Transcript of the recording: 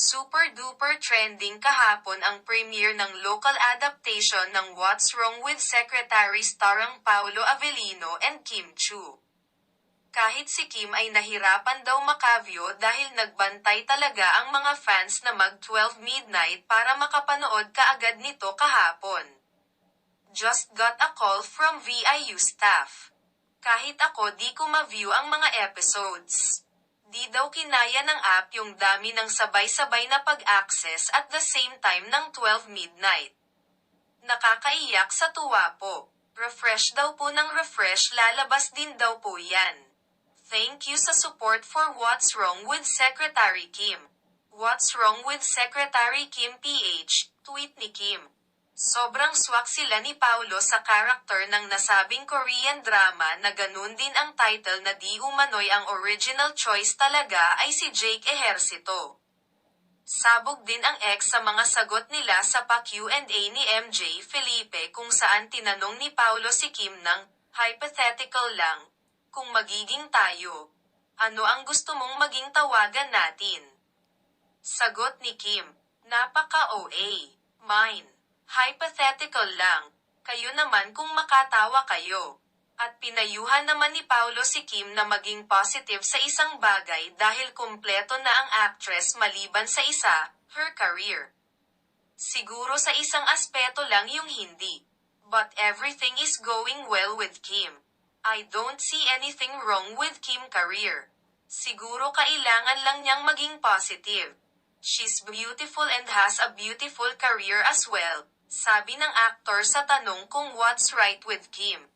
Super duper trending kahapon ang premiere ng local adaptation ng What's Wrong with Secretary starring Paolo Avellino and Kim Chu. Kahit si Kim ay nahirapan daw makavyo dahil nagbantay talaga ang mga fans na mag 12 midnight para makapanood kaagad nito kahapon. Just got a call from VIU staff. Kahit ako di ko ma-view ang mga episodes. Di daw kinaya ng app yung dami ng sabay-sabay na pag-access at the same time ng 12 midnight. Nakakaiyak sa tuwa po. Refresh daw po ng refresh lalabas din daw po yan. Thank you sa support for What's Wrong with Secretary Kim. What's Wrong with Secretary Kim PH, tweet ni Kim. Sobrang swak sila ni Paulo sa karakter ng nasabing Korean drama na ganun din ang title na di umano'y ang original choice talaga ay si Jake Ejercito. Sabog din ang ex sa mga sagot nila sa pa-Q&A ni MJ Felipe kung saan tinanong ni Paulo si Kim ng, hypothetical lang, kung magiging tayo. Ano ang gusto mong maging tawagan natin? Sagot ni Kim, napaka-OA, mine. Hypothetical lang. Kayo naman kung makatawa kayo. At pinayuhan naman ni Paulo si Kim na maging positive sa isang bagay dahil kumpleto na ang actress maliban sa isa, her career. Siguro sa isang aspeto lang yung hindi. But everything is going well with Kim. I don't see anything wrong with Kim career. Siguro kailangan lang niyang maging positive. She's beautiful and has a beautiful career as well, sabi ng actor sa tanong kung what's right with Kim.